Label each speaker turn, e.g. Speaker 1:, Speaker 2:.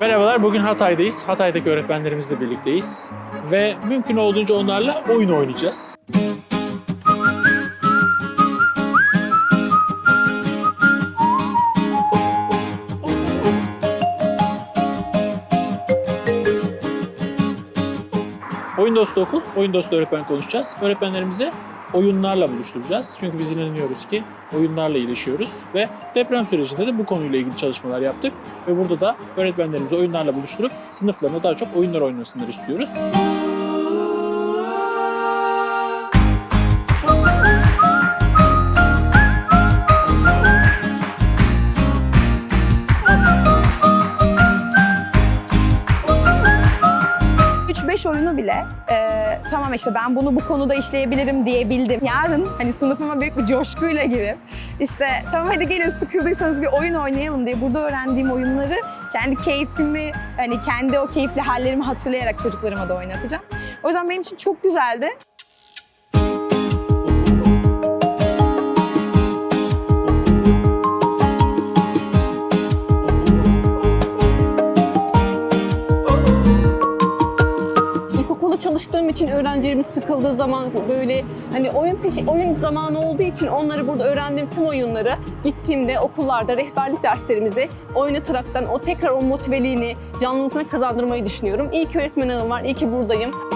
Speaker 1: Merhabalar, bugün Hatay'dayız. Hatay'daki öğretmenlerimizle birlikteyiz. Ve mümkün olduğunca onlarla oyun oynayacağız. Oyun dostu okul, oyun dostu öğretmen konuşacağız. Öğretmenlerimize oyunlarla buluşturacağız. Çünkü biz inanıyoruz ki oyunlarla iyileşiyoruz ve deprem sürecinde de bu konuyla ilgili çalışmalar yaptık. Ve burada da öğretmenlerimizi oyunlarla buluşturup sınıflarına daha çok oyunlar oynasınlar istiyoruz.
Speaker 2: Üç beş oyunu bile e, tamam işte ben bunu bu konuda işleyebilirim diyebildim. Yarın hani sınıfıma büyük bir coşkuyla girip işte tamam hadi gelin sıkıldıysanız bir oyun oynayalım diye burada öğrendiğim oyunları kendi keyfimi hani kendi o keyifli hallerimi hatırlayarak çocuklarıma da oynatacağım. O yüzden benim için çok güzeldi.
Speaker 3: İlkokulda çalıştığım için öğrencilerimiz sıkıldığı zaman böyle hani oyun peşi oyun zamanı olduğu için onları burada öğrendiğim tüm oyunları gittiğimde okullarda rehberlik derslerimize oynataraktan o tekrar o motiveliğini, canlılığını kazandırmayı düşünüyorum. İyi ki öğretmen hanım var, iyi ki buradayım.